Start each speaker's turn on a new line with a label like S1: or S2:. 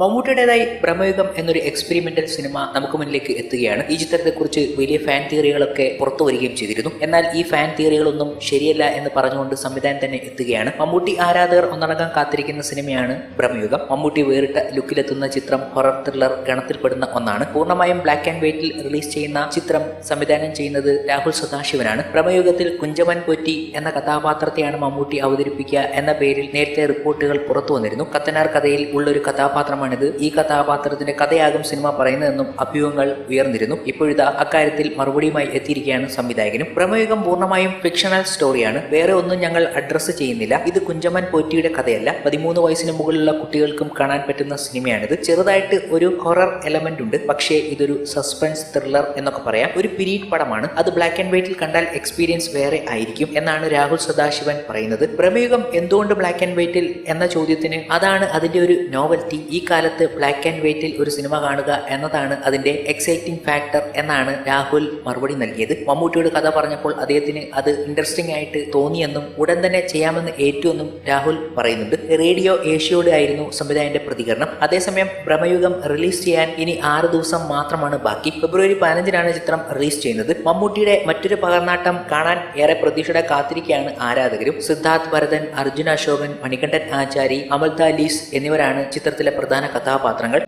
S1: മമ്മൂട്ടിയുടേതായി ബ്രഹ്മയുഗം എന്നൊരു experimental cinema നമുക്ക് മുന്നിലേക്ക് എത്തുകയാണ്. ഈ ചിത്രത്തെക്കുറിച്ച് വലിയ ഫാൻ തിയറികളൊക്കെ പുറത്തു വരികയും ചെയ്തിരുന്നു. എന്നാൽ ഈ ഫാൻ തിയറികളൊന്നും ശരിയല്ല എന്ന് പറഞ്ഞുകൊണ്ട് സംവിധാനം തന്നെ എത്തുകയാണ്. മമ്മൂട്ടി ആരാധകർ ഒന്നടങ്കം കാത്തിരിക്കുന്ന സിനിമയാണ് ബ്രഹ്മയുഗം. മമ്മൂട്ടി വേറിട്ട ലുക്കിലെത്തുന്ന ചിത്രം ഹൊറർ ത്രില്ലർ ഗണത്തിൽപ്പെടുന്ന ഒന്നാണ്. പൂർണമായും ബ്ലാക്ക് ആൻഡ് വൈറ്റിൽ റിലീസ് ചെയ്യുന്ന ചിത്രം സംവിധാനം ചെയ്യുന്നത് രാഹുൽ സദാശിവനാണ്. ബ്രഹ്മയുഗത്തിൽ കുഞ്ചമൻ പൊറ്റി എന്ന കഥാപാത്രത്തെയാണ് മമ്മൂട്ടി അവതരിപ്പിക്കുക എന്ന പേരിൽ നേരത്തെ റിപ്പോർട്ടുകൾ പുറത്തു വന്നിരുന്നു. കത്തനാർ കഥയിൽ ഉള്ളൊരു കഥാപാത്രമാണിത് ഈ കഥാപാത്രത്തിന്റെ കഥയാകും സിനിമ പറയുന്നതെന്നും അഭ്യൂഹങ്ങൾ ഉയർന്നിരുന്നു. ഇപ്പോഴിതാ അക്കാര്യത്തിൽ മറുപടിയുമായി എത്തിയിരിക്കുകയാണ് സംവിധായകനും. പ്രമേയുഗം പൂർണമായും ഫിക്ഷണൽ സ്റ്റോറിയാണ്. വേറെ ഒന്നും ഞങ്ങൾ അഡ്രസ്സ് ചെയ്യുന്നില്ല. ഇത് കുഞ്ചമൻ പോറ്റിയുടെ കഥയല്ല. പതിമൂന്ന് വയസ്സിന് മുകളിലുള്ള കുട്ടികൾക്കും കാണാൻ പറ്റുന്ന സിനിമയാണിത്. ചെറുതായിട്ട് ഒരു ഹൊറർ എലമെന്റ് ഉണ്ട്. പക്ഷേ ഇതൊരു സസ്പെൻസ് ത്രില്ലർ എന്നൊക്കെ പറയാം. ഒരു പിരീഡ് പടമാണ്. അത് ബ്ലാക്ക് ആൻഡ് വൈറ്റിൽ കണ്ടാൽ എക്സ്പീരിയൻസ് വേറെ ആയിരിക്കും എന്നാണ് രാഹുൽ സദാശിവൻ പറയുന്നത്. പ്രമേയുഗം എന്തുകൊണ്ട് ബ്ലാക്ക് ആൻഡ് വൈറ്റിൽ എന്ന ചോദ്യത്തിന്? അതാണ് അതിന്റെ ഒരു നോവൽറ്റി ഈ കാലത്ത് ബ്ലാക്ക് ആൻഡ് വൈറ്റിൽ ഒരു സിനിമ കാണുക എന്നതാണ് അതിന്റെ എക്സൈറ്റിംഗ് ഫാക്ടർ എന്നാണ് രാഹുൽ മറുപടി നൽകിയത്. മമ്മൂട്ടിയോട് കഥ പറഞ്ഞപ്പോൾ അദ്ദേഹത്തിന് അത് ഇൻട്രസ്റ്റിംഗ് ആയിട്ട് തോന്നിയെന്നും ഉടൻ തന്നെ ചെയ്യാമെന്ന് ഏറ്റുവെന്നും രാഹുൽ പറയുന്നുണ്ട്. റേഡിയോ ഏഷ്യയോട് ആയിരുന്നു സംവിധായകന്റെ പ്രതികരണം. അതേസമയം ഭ്രമയുഗം റിലീസ് ചെയ്യാൻ ഇനി ആറ് ദിവസം മാത്രമാണ് ബാക്കി. ഫെബ്രുവരി പതിനഞ്ചിനാണ് ചിത്രം റിലീസ് ചെയ്യുന്നത്. മമ്മൂട്ടിയുടെ മറ്റൊരു പകർന്നാട്ടം കാണാൻ ഏറെ പ്രതീക്ഷയുടെ കാത്തിരിക്കുകയാണ് ആരാധകരും. സിദ്ധാർത്ഥ് ഭരതൻ അർജുൻ അശോകൻ മണികണ്ഠൻ ആചാരി അമൽത ലീസ് എന്നിവരാണ് ചിത്രത്തിലെ പ്രധാന കഥാപാത്രങ്ങൾ